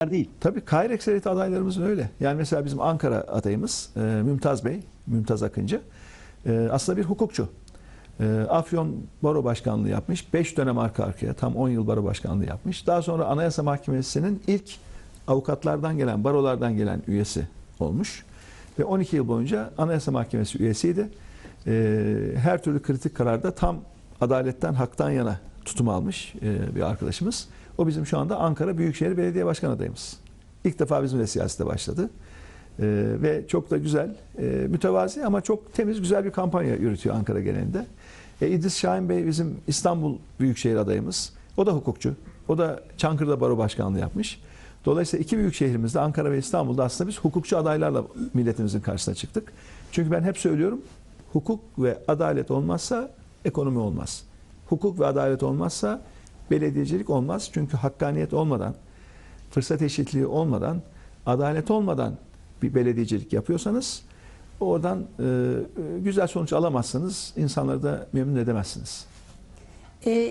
değil. Tabii Kahire ekseriyeti adaylarımızın öyle. Yani mesela bizim Ankara adayımız e, Mümtaz Bey, Mümtaz Akıncı. E, aslında bir hukukçu. E, Afyon Baro Başkanlığı yapmış. 5 dönem arka arkaya tam 10 yıl baro başkanlığı yapmış. Daha sonra Anayasa Mahkemesi'nin ilk avukatlardan gelen, barolardan gelen üyesi olmuş. Ve 12 yıl boyunca Anayasa Mahkemesi üyesiydi. E, her türlü kritik kararda tam adaletten, haktan yana tutum almış e, bir arkadaşımız. O bizim şu anda Ankara Büyükşehir Belediye Başkan adayımız. İlk defa bizimle siyasete başladı. E, ve çok da güzel, e, mütevazi ama çok temiz, güzel bir kampanya yürütüyor Ankara genelinde. E, İdris Şahin Bey bizim İstanbul Büyükşehir adayımız. O da hukukçu. O da Çankırı'da baro başkanlığı yapmış. Dolayısıyla iki büyük şehrimizde Ankara ve İstanbul'da aslında biz hukukçu adaylarla milletimizin karşısına çıktık. Çünkü ben hep söylüyorum hukuk ve adalet olmazsa ekonomi olmaz. Hukuk ve adalet olmazsa belediyecilik olmaz. Çünkü hakkaniyet olmadan, fırsat eşitliği olmadan, adalet olmadan bir belediyecilik yapıyorsanız oradan e, e, güzel sonuç alamazsınız, insanları da memnun edemezsiniz. Ee,